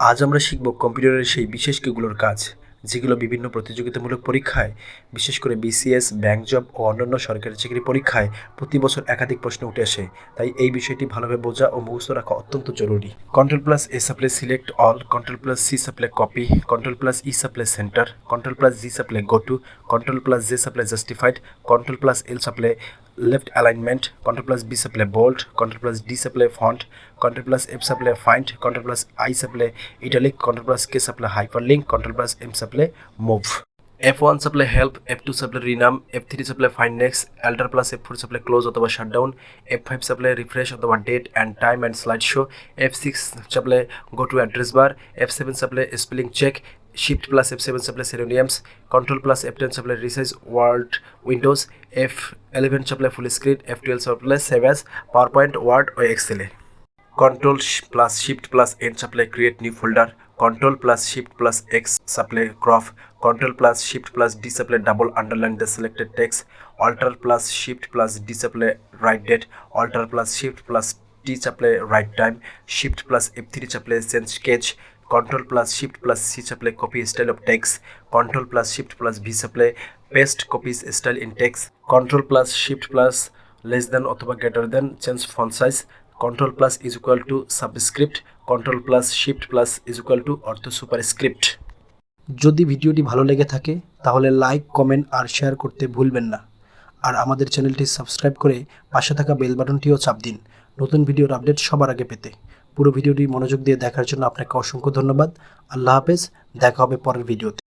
আজ আমরা শিখব কম্পিউটারের সেই বিশেষ কিগুলোর কাজ, যেগুলো বিভিন্ন প্রতিযোগিতামূলক পরীক্ষায়, বিশেষ করে বিসিএস ব্যাংক জব ও অন্যান্য সরকারি চাকরি পরীক্ষায় প্রতি বছর একাধিক প্রশ্ন উঠে আসে। তাই এই বিষয়টি ভালোভাবে বোঝা ও মুখস্থ রাখা অত্যন্ত জরুরি। Control plus A supply select all control plus C supply copy control plus E supply centre control plus G supply go to control plus J supply justified control plus L supply left alignment control plus b supply bold control plus d supply font control plus f supply find control plus i supply italic control plus k supply hyperlink control plus m supply move f1 supply help f2 supply rename f3 supply find next alter plus f4 supply close অথবা shutdown f5 supply refresh অথবা date and time and slideshow f6 supply go to address bar f7 supply spelling check shift plus f7 supply synonyms control plus f10 supply resize word windows f11 supply full screen f12 supply save as powerpoint word or excel control sh- plus shift plus n supply create new folder control plus shift plus x supply crop control plus shift plus d supply double underline the selected text alter plus shift plus d supply write date alter plus shift plus t supply write time shift plus f3 supply change sketch control plus shift plus C supply copy style of text control plus shift plus V supply paste copies style in text control plus shift plus less than অথবা greater than change font size control plus is equal to subscript control plus shift plus is equal to অর্থ superscript যদি ভিডিওটি ভালো লেগে থাকে, তাহলে like comment আর share করতে ভুলবেন না। আর আমাদের চ্যানেলটি সাবস্ক্রাইব করে পাশে থাকা বেল বাটনটিও চাপ দিন। নতুন ভিডিওর আপডেট সবার আগে পেতে। পুরো ভিডিওটি মনোযোগ দিয়ে দেখার জন্য আপনাকে অসংখ্য ধন্যবাদ। আল্লাহ হাফেজ, দেখা হবে পরের ভিডিওতে।